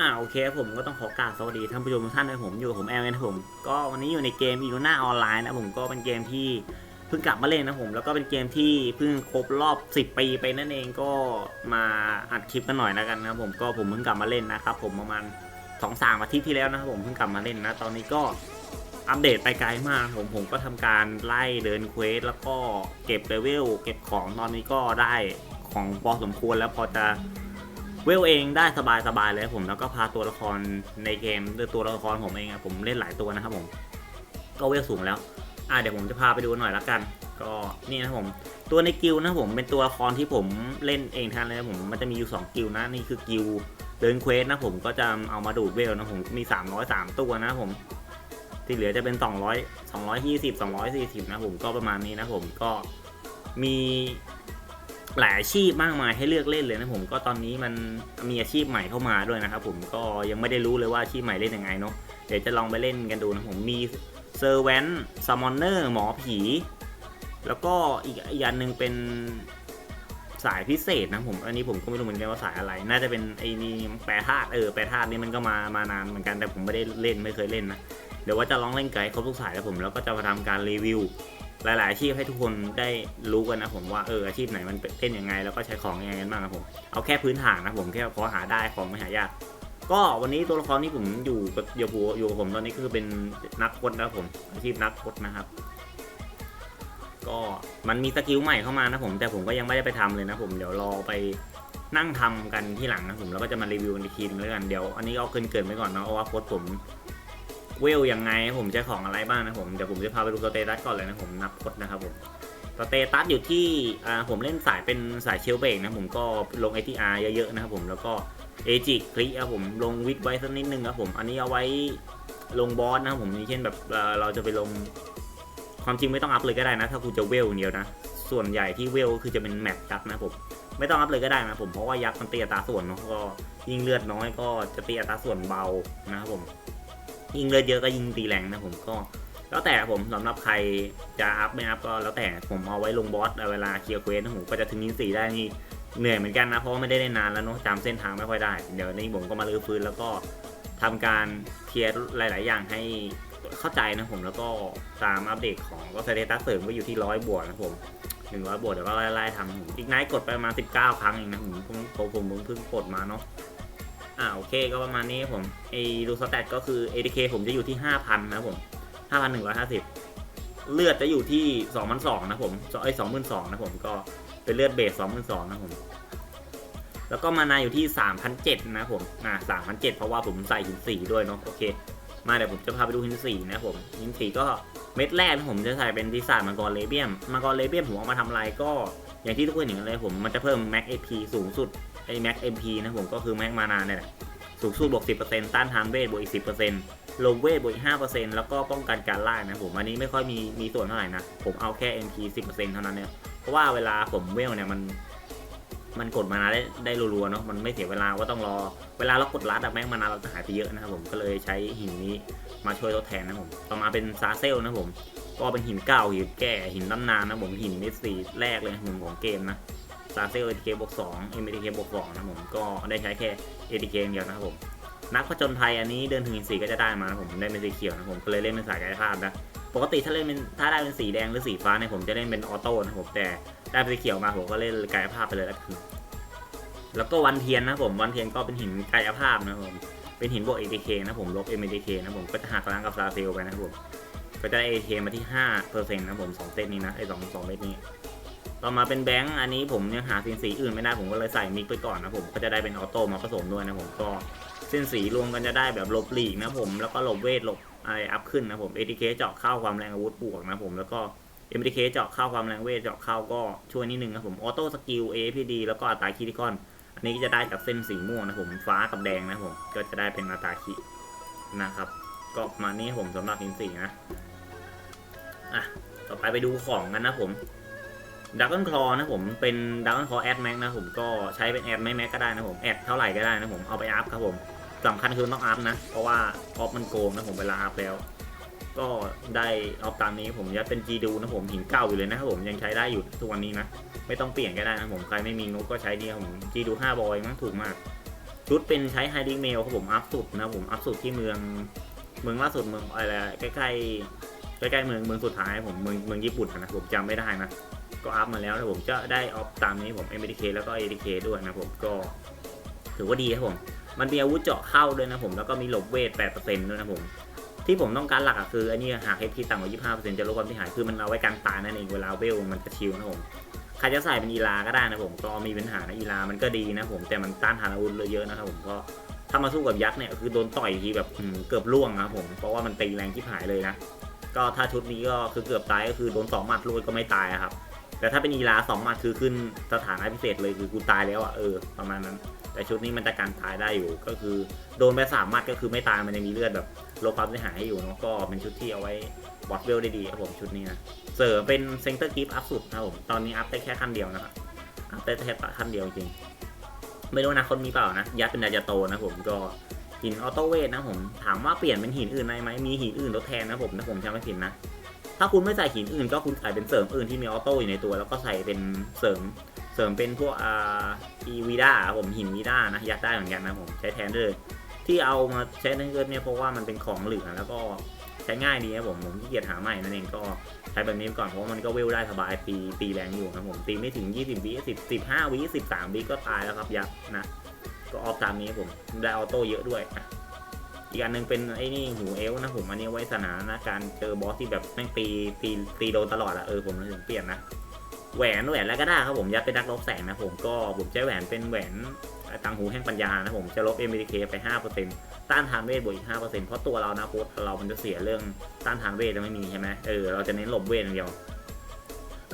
อ่าโอเคครับผมก็ต้องขอกราบสวัสดีท่านผู้ชมทุกท่านนะผมอยู่ผมแอลนะผม ก็วันนี้อยู่ในเกมอีลูน่าออนไลน์นะผมก็เป็นเกมที่เพิ่งกลับมาเล่นนะผม แล้วก็เป็นเกมที่เพิ่งครบรอบ 10 ปีไปนั่นเองก็มาอัดคลิปกันหน่อยแล้วกันนะผมก็ผมเพิ่งกลับมาเล่นนะครับผมประมาณสองสามอาทิตย์ที่แล้วนะครับผมเพิ่งกลับมาเล่นนะตอนนี้ก็อัปเดตไปไกลมากผมผมก็ทำการไล่เดินเควสแล้วก็เก็บเลเวลเก็บของตอนนี้ก็ได้ของพอสมควรแล้วพอจะ เวลเองได้สบายสบายๆเลยผมแล้วก็พาตัวละครในเกมด้วยตัวละครผมเองอะผมเล่นหลายตัวนะครับผม ก็เวลสูงแล้วอ่าเดี๋ยวผมจะพาไปดูหน่อยละกัน ก็นี่นะผมตัวในกิลนะผมเป็นตัวละครที่ผมเล่นเองทั้งนั้นเลยนะผมมันจะมีอยู่2กิลนะนี่คือกิลเดินเควสนะผมก็จะเอามาดูดเวลนะผมมี 303 ตัวนะผมที่เหลือจะเป็น 200 220 240 นะผมก็ประมาณนี้นะผมก็มี หลายอาชีพมากมายให้เลือกเล่นเลยนะผมก็ตอนนี้มันมีอาชีพใหม่เข้ามาด้วยนะครับผมก็ยังไม่ได้รู้เลยว่าอาชีพใหม่เล่นยังไงเนาะเดี๋ยวจะลองไปเล่นกันดูนะผมมีเซอร์แวนซัมมอนเนอร์หมอผี แล้วก็อีกอีกอันหนึ่งเป็นสายพิเศษนะผมอันนี้ผมก็ไม่รู้เหมือนกันว่าสายอะไร น่าจะเป็นไอ้นี่แปรธาตุเออแปรธาตุนี่มันก็มามานานเหมือนกันแต่ผมไม่ได้เล่นไม่เคยเล่นนะเดี๋ยวว่าจะลองเล่นไกด์ครบทุกสายแล้วผมแล้วก็จะมาทำการรีวิว หลาย ๆ อาชีพให้ทุกคนได้รู้กันนะผมว่าเอออาชีพไหนมันเป็นยังไง แล้วก็ใช้ของยังไงกันบ้างครับผมเอาแค่พื้นฐานนะผมแค่พอหาได้ของไม่หายากก็วันนี้ตัวละครที่ผมอยู่กับอยู่กับอยู่กับผมตอนนี้คือเป็นนักพจน์นะผมอาชีพนักพจน์นะครับ ก็มันมีสกิลใหม่เข้ามานะผม แต่ผมก็ยังไม่ได้ไปทำเลยนะผมเดี๋ยวรอไปนั่งทำกันที่หลังนะผมแล้วก็จะมารีวิวกันทีนึงแล้วกันเดี๋ยวอันนี้เอาเกินเกินไปก่อนเนาะเพราะว่าโพสต์ผม เวลยังไงผมใช้ของอะไรบ้างนะผมเดี๋ยวผมจะพาไปดูสเตตัสก่อนเลยนะผมนับพจน์นะครับผมสเตตัสอยู่ที่อ่าผมเล่นสายเป็นสายเชลเบกนะผมก็ลง ATR เยอะๆนะครับผมแล้วก็เอจิคลิครับผมลงวิดไว้สักนิดนึงครับผมอันนี้เอาไว้ลงบอสนะครับผมอย่างเช่นแบบเราจะไปลงความจริงไม่ต้องอัพเลยก็ได้นะ ถ้าคุณจะเวลเดียวนะ ส่วนใหญ่ที่เวลคือจะเป็นแมปยักษ์นะผมไม่ต้องอัพเลยก็ได้นะผมเพราะว่ายักษ์มันตีอัตราส่วนเนาะก็ยิ่งเลือดน้อยก็จะตีอัตราส่วนเบานะครับผม ยิงเลือดเยอะก็ยิงตีแรงนะผมก็ แล้วแต่ผมสำหรับใครจะอัพไม่อัพก็แล้วแต่ผมเอาไว้ลงบอสเวลาเคลียร์เควสนะผมก็จะถึงนินสีได้นี่เหนื่อยเหมือนกันนะเพราะว่าไม่ได้เล่นนานแล้วเนาะจำเส้นทางไม่ค่อยได้ เดี๋ยวนี้ผมก็มาลื้อฟื้นแล้วก็ทำการเคลียร์หลาย ๆ อย่างให้เข้าใจนะผมแล้วก็ตามอัปเดตของก็สเตตัสเสริมก็อยู่ที่ร้อยบวกนะผมหนึ่งร้อยบวกเดี๋ยวก็ไล่ๆทำอีกไนท์กดไปประมาณสิบเก้าครั้งเองนะผมผมผมผมเพิ่งกดมาเนาะ อ่าโอเคก็ประมาณนี้ผมไอ้ดูสแตทก็คือ ADK ผมจะอยู่ที่ 5,000 นะครับผม 5,150 เลือดจะอยู่ที่ 2,200 นะผมไอ้22,000 นะผมก็เป็นเลือดเบส 22,000 นะผม แล้วก็มานาอยู่ที่ 3,700 นะผม อ่า 3,700 เพราะว่าผมใส่หินสีด้วยเนาะโอเค มาเดี๋ยวผมจะพาไปดูหินสีนะผมหินสีก็เม็ดแรกผมจะใส่เป็นดีไซน์มังกรเลเบียมมังกรเลเบียมผมเอามาทำอะไรก็อย่างที่ทุกคนเห็นกันเลยผมมันจะเพิ่ม Max AP สูงสุด ไอ้ Max MP นะผมก็คือแม็กมานานเนี่ยแหละสูงสุดบวก 10%ต้านทานเวทบวกอีก 10%ลงเวทบวกอีก 5%แล้วก็ป้องกันการล่านะผมอันนี้ไม่ค่อยมีมีส่วนเท่าไหร่นะ ผมเอาแค่ MP 10%เท่านั้นเนี่ยเพราะว่าเวลาผมเวลเนี่ยมันมันกดมานาได้ได้รัวๆเนาะมันไม่เสียเวลาว่าต้องรอ เวลาเรากดลัดอะแม็กมานาเราจะหายไปเยอะนะครับผมก็เลยใช้หินนี้มาช่วยทดแทนนะผมต่อมาเป็นซาเซลนะผมก็เป็นหินเก่าหินแก่หินตำนานนะผมหินนิสสีแรกเลยของเกมนะ ซาเซลเอทีเคบวกสองเอ็มทีเคบวกสองนะผมก็ได้ใช้แค่เอทีเคเดียวนะครับผมนักผจญภัยอันนี้เดินถึงหินสีก็จะได้มานะผมได้เป็นสีเขียวนะผมก็เลยเล่นเป็นสายกายภาพนะปกติถ้าเล่นเป็นถ้าได้เป็นสีแดงหรือสีฟ้าเนี่ยผมจะเล่นเป็นออโต้นะผมแต่ได้เป็นสีเขียวมาผมก็เล่นกายภาพไปเลยแล้วกันแล้วก็วันเทียนนะผมวันเทียนก็เป็นหินกายภาพนะผมเป็นหินบวกเอทีเคนะผมลบเอ็มทีเคนะผมก็จะหักล้างกับซาเซลไปนะผมก็จะได้เอทีเคมาที่ห้าเปอร์เซ็นต์นะผมสองเซตนี้นะไอ้สองสองเม็ดนี้ ต่อมาเป็นแบงค์อันนี้ผมยังหาสินสีอื่นไม่ได้ผมก็เลยใส่มิกไปก่อนนะผมก็จะได้เป็นออโต้มาผสมด้วยนะผมก็เส้นสีรวมกันจะได้แบบลบหลีกนะผมแล้วก็ลบเวทลบอะไรอัพขึ้นนะผม ATK เคจาะเข้าความแรงอาวุธบวกนะผมแล้วก็ MTK เคจาะเข้าความแรงเวทเจาะเข้าก็ช่วยนิดนึงนะผมออโต้สกิล APD แล้วก็อัตราคิติคอน อันนี้จะได้จากเส้นสีม่วงนะผมฟ้ากับแดงนะผมก็จะได้เป็นอัตราคินะครับ ก็มานี้ผมสำหรับหินสีนะอะต่อไปไปดูของกันนะผม ดักเกิลคลอนะผมเป็นดักเกิลคลอแอดแม็กนะผมก็ใช้เป็นแอดไม่แม็กก็ได้นะผมแอดเท่าไหร่ก็ได้นะผมเอาไปอัพครับผมสำคัญคือต้องอัพนะ เพราะว่าออฟมันโกงนะผมเวลาอัพแล้ว ก็ได้ออฟตามนี้ผมยัดเป็นจีดูนะผมหินเก่าอยู่เลยนะครับผมยังใช้ได้อยู่ทุกวันนี้นะ ไม่ต้องเปลี่ยนก็ได้นะผมใครไม่มีงบก็ใช้นี่ครับผมจีดู5บอยมั้งถูกมากชุดเป็นใช้ไฮดิ้งเมลครับผมอัพสุดนะผมอัพสุดที่เมืองเมืองล่าสุดเมืองอะไรใกล้ๆใกล้เมืองเมืองสุดท้ายผมเมืองเมืองญี่ปุ่นนะผมจำไม่ได้นะก็อัพมาแล้วนะผมจะได้ออฟตามนี้ผม m อ k แล้วก็ ADK ด้วยนะผมก็ถือว่าดีครับผม มันมีอาวุธเจาะเข้าด้วยนะผม แล้วก็มีหลบเวท 8%ด้วยนะผม ที่ผมต้องการหลักอะคืออันนี้หากเฮทีต่ำกว่า 25%จะลดความเสียหาย คือมันเอาไว้กันตานั่นเองเวลาเวลมันจะชิลนะผมใครจะใส่เป็นอีลาก็ได้นะผม ก็มีปัญหานะอีลามันก็ดีนะผม แต่มันต้านทานอาวุธเยอะนะครับผมก็ถ้ามาสู้กับยักษ์เนี่ยคือโดนต่อยทีแบบเกือบล่วงนะผม เพราะว่ามันตีแรงที่หายเลยนะ ก็ถ้าชุดนี้ก็คือเกือบตายก็คือโดนสองหมัดลูกก็ไม่ตายครับ แต่ถ้าเป็นอีลาสองหมัดคือขึ้นสถานะพิเศษเลยคือกูตายแล้วอะเออประมาณนั้น แต่ชุดนี้มันจะการตายได้อยู่ ก็คือโดนไปสามหมัดก็คือไม่ตายมันยังมีเลือดแบบลดความเสียหายให้อยู่เนาะก็เป็นชุดที่เอาไว้บอสเวลได้ดีครับผมชุดนี้นะเสริมเป็นเซนเตอร์กิฟอัพสุดนะครับผมตอนนี้อัพได้แค่ขั้นเดียวนะครับอัพได้แค่ขั้นเดียวจริงไม่รู้นะคนมีเปล่านะยัดเป็นดาจาโตนะผมก็หินออโตเวทนะผมถามว่าเปลี่ยนเป็นหินอื่นได้ไหมมีหินอื่นทดแทนนะผมนะผมจำไม่ผิดนะ ถ้าคุณไม่ใส่หินอื่นก็คุณใส่เป็นเสริมอื่นที่มีออโต้อยู่ในตัว แล้วก็ใส่เป็นเสริมเสริมเป็นพวกอ่าอีวีด้าผมหินวีด้านะยัดได้เหมือนกันนะผมใช้แทนได้เลยที่เอามาใช้ในเกินเนี่ยเพราะว่ามันเป็นของเหลือแล้วก็ใช้ง่ายดีนะผมผมขี้เกียจหาใหม่นั่นเองก็ใช้แบบนี้ก่อนเพราะว่ามันก็เวลได้สบายตีตีแรงอยู่นะผมตีไม่ถึง 20วิ10 15วิ13วิก็ตายแล้วครับยักษ์นะก็ออฟตามนี้ผมได้ออโต้เยอะด้วยอะ อีกอันหนึงเป็นไอ้นี่หูเอลนะผมอันนี้ไว้สถานการณ์เจอบอสที่แบบแม่งตีตีตีโดนตลอดอะเออผมเลยถึงเปลี่ยนนะแหวนแหวนแล้วก็ได้ครับผมยัดเป็นนักลบแสงนะผมก็ผมใช้แหวนเป็นแหวนตังหูแห่งปัญญานะผมจะลบ m อ k ไป 5%ต้านทานเวทบวกอีก 5%เพราะตัวเรานะโค้ดเรามันจะเสียเรื่องต้านทานเวทจะไม่มีใช่ไหมเออเราจะเน้นหลบเวทอย่างเดียว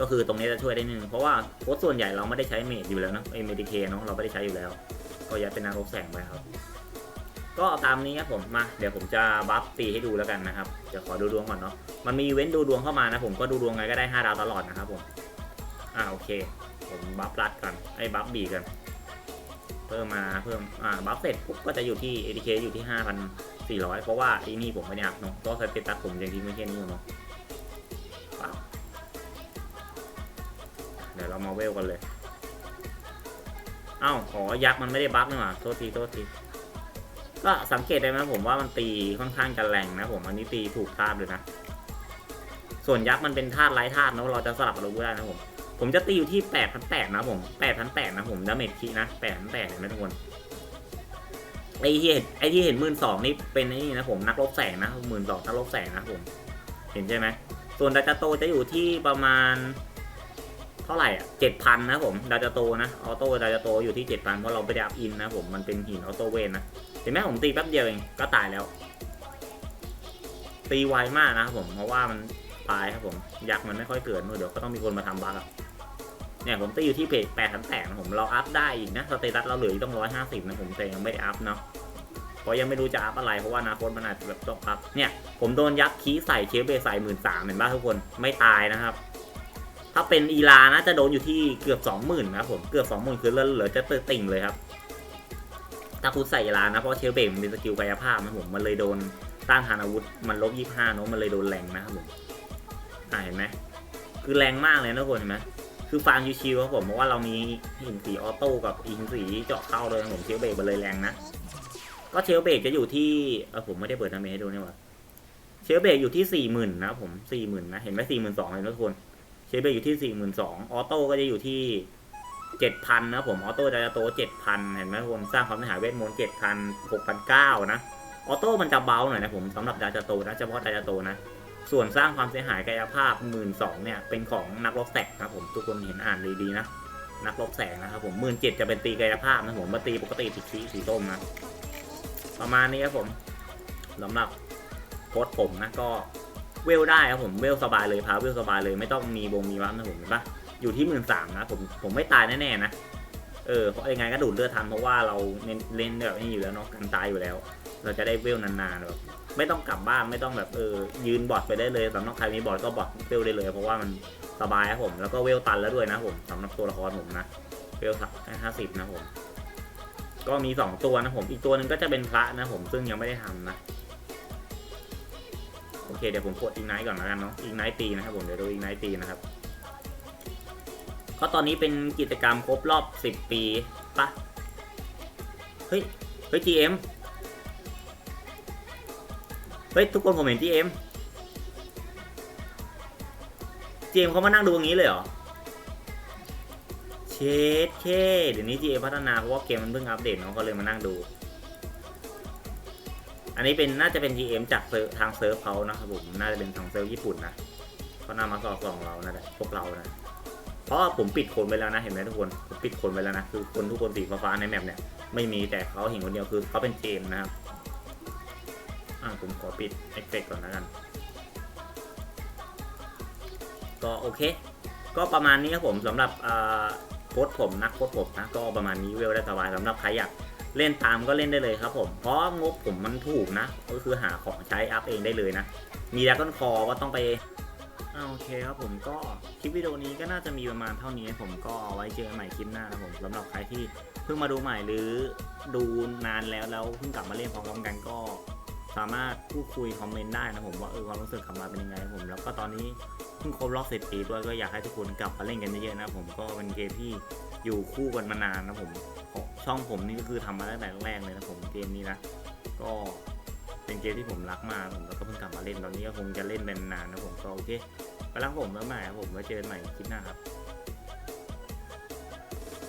ก็คือตรงนี้จะช่วยได้นึงเพราะว่าโค้ดส่วนใหญ่เราไม่ได้ใช้เมจอยู่แล้วนะ m อ k เนาะเราไม่ได้ใช้อยู่แล้ว ก็ยัดเป็นนักลบแสงไปครับ ก็ตามนี้ครับผมมาเดี๋ยวผมจะบัฟตีให้ดูแล้วกันนะครับเดี๋ยวขอดูดวงก่อนเนาะมันมีเว้นดูดวงเข้ามานะผมก็ดูดวงไงก็ได้5ดาวตลอดนะครับผมอ่าโอเค ผมบัฟรัดกันไอ้บัฟบีกัน เพิ่มมาเพิ่มอ่าบัฟเสร็จปุ๊บก็จะอยู่ที่ ATK อยู่ที่ 5,400 เพราะว่าที่นี่ผมไม่ได้อัพเนาะก็สเตตัสผมยังทิ้งไม่แค่นี้อยู่เนาะเดี๋ยวเรามาเวลกันเลยอ้าวขอยักษ์มันไม่ได้บัฟนี่หว่าโทษทีโทษที ก็สังเกตได้ไหมผมว่ามันตีค่อนข้างจะแรงนะผมอันนี้ตีถูกธาตุเลยนะ ส่วนยักษ์มันเป็นธาตุไร้ธาตุนะเราจะสลับอาวุธได้นะผม ผมจะตีอยู่ที่แปดพันแปดนะผมแปดพันแปดนะผมดาเมจคีนะแปดพันแปดเห็นไหมทุกคนไอ้ที่เห็นไอ้ที่เห็นหมื่นสองนี่เป็นไอ้นี่นะผมนักลบแสงนะหมื่นสองนักลบแสงนะผม เห็นใช่ไหมส่วนดาจาโตจะอยู่ที่ประมาณ เท่าไหร่อะเจ็ดพันนะผมดาจาโตนะออโต้ดาจาโตอยู่ที่เจ็ดพันเพราะเราไปดับอินนะผมมันเป็นหินออโต้เวนนะ เห็นไหมผมตีแป๊บเดียวเองก็ตายแล้ว ตีไวมากนะครับผมเพราะว่ามันตายครับผมยักษ์มันไม่ค่อยเกิดเดี๋ยวก็ต้องมีคนมาทำบั๊กอะเนี่ยผมตีอยู่ที่เพจแปดพันแปดนะผมเราอัพได้อีกนะสเตตัสเราเหลืออีกต้องร้อยห้าสิบนะผมแต่ยังไม่ได้อัพเนาะเพราะยังไม่รู้จะอัพอะไรเพราะว่านาคตมันอาจจะแบบต้องอัพเนี่ยผมโดนยักษ์คีใส่เชฟเบย์ใส่หมื่นสามเห็นป่ะทุกคนไม่ตายนะครับ ถ้าเป็นอีลานะจะโดนอยู่ที่เกือบสองหมื่นนะผมเกือบสองหมื่นคือเหลือจะติ่งเลยครับ ถ้าคุณใส่ลานะ เพราะเชลเบกมเป็นสกิลกายภาพนะผม มันเลยโดนต้านทานอาวุธ มันลบยี่ห้าเนาะ มันเลยโดนแรงนะครับผมอ่าเห็นไหม คือแรงมากเลยนะทุกคนเห็นไหมคือฟาร์มชิวๆครับผมเพราะว่าเรามีหินสีออโต้กับหินสีเจาะเข้าเลยผมเชลเบกมันเลยแรงนะ ก็เชลเบกจะอยู่ที่เออผมไม่ได้เปิดทำเมให้ดูนี่ว่าเชลเบกอยู่ที่สี่หมื่นนะผมสี่หมื่นนะ เห็นไหมสี่หมื่นสองเลยนะทุกคน เชลเบกอยู่ที่สี่หมื่นสองออโต้ก็จะอยู่ที่ เจ็ดพันนะผมออโต้ไดาโตเจ็ดพันเห็นไหมผมสร้างความเสียหายเวทมนต์เจ็ดพันหกพันเก้านะออโต้มันจะเบาหน่อยนะผมสำหรับดาจาโตนะเฉพาะดาจาโตนะส่วนสร้างความเสียหายกายภาพหมื่นสองเนี่ยเป็นของนักรบแสงนะผมทุกคนเห็นอ่านดีๆนะนักรบแสงนะครับผมหมื่นเจ็ดจะเป็นตีกายภาพนะผมมาตีปกติติดสีสีส้มนะประมาณนี้ครับผมสำหรับโค้ดผมนะก็เวลได้ครับผมเวลสบายเลยพาเวลสบายเลยไม่ต้องมีวงมีวับนะผมเห็นปะ อยู่ที่หมื่นสามนะผมผมไม่ตายแน่ๆนะเออเพราะยังไงก็ดูดเลือดทันเพราะว่าเราเน้นเล่นแบบนี้อยู่แล้วเนาะกันตายอยู่แล้ว เราจะได้เวลนานๆแบบไม่ต้องกลับบ้านไม่ต้องแบบเออยืนบอดไปได้เลยสำหรับใครมีบอดก็บอร์ดเวลได้เลย เพราะว่ามันสบายครับผมแล้วก็เวลตันแล้วด้วยนะผมสำหรับตัวละครผมนะเวลห้าสิบนะผมก็มีสองตัวนะผม อีกตัวหนึ่งก็จะเป็นพระนะผม ซึ่งยังไม่ได้ทำนะ โอเค เดี๋ยวผมกดอีกไนท์ก่อนแล้วกันเนาะ อีกไนท์ตีนะครับผม เดี๋ยวดูอีกไนท์ตีนะครับ ก็ตอนนี้เป็นกิจกรรมครบรอบ 10 ปีปะเฮ้ย เฮ้ย GM เฮ้ย ทุกคนผมเห็น GM GM เขามานั่งดูอย่างนี้เลยเหรอ เชดเคเดี๋ยวนี้ GM พัฒนาเพราะว่าเกมมันเพิ่งอัปเดตเนาะก็เลยมานั่งดู อันนี้เป็นน่าจะเป็น GM จากทางเซิร์ฟเขานะครับผม น่าจะเป็นทางเซิร์ฟญี่ปุ่นนะเขานำมาสอดส่องเรานั่นแหละพวกเรานะ เพราะผมปิดคนไปแล้วนะเห็นไหมทุกคนผมปิดคนไปแล้วนะคือคนทุกคนสีฟ้าๆในแมปเนี่ยไม่มีแต่เขาเห็นคนเดียวคือเขาเป็นเจมนะครับอ่าผมขอปิดเอฟเฟกต์ก่อนแล้วกัน ก็โอเค ก็ประมาณนี้ครับผมสำหรับโค้ดผมนะโค้ดผมนะก็ประมาณนี้เวลได้สบายสำหรับใครอยากเล่นตามก็เล่นได้เลยครับผม เพราะงบผมมันถูกนะ ก็คือหาของใช้อัพเองได้เลยนะ มีแล้วก็คอก็ต้องไป โอเคครับผมก็คลิปวิดีโอนี้ก็น่าจะมีประมาณเท่านี้ผมก็เอาไว้เจอกันใหม่คลิปหน้านะผมสำหรับใครที่เพิ่งมาดูใหม่หรือดูนานแล้วแล้วเพิ่งกลับมาเล่นพร้อมกันก็สามารถพูดคุยคอมเมนต์ได้นะผมว่าเออความรู้สึกกลับมาเป็นยังไงผม แล้วก็ตอนนี้เพิ่งครบรอบสิบปีด้วยก็อยากให้ทุกคนกลับมาเล่นกันเยอะๆนะผมก็เป็นเกมที่อยู่คู่กันมานานนะผมช่องผมนี่ก็คือทำมาตั้งแต่แรกเลยนะผมเกมนี้นะก็เป็นเกมที่ผมรักมากผมแล้วก็เพิ่งกลับมาเล่นตอนนี้ก็คงจะเล่นเป็นนานนะผมก็โอเค ไปแล้วผมแล้วใหม่ครับผมมาเจอกันใหม่คลิปหน้าครับ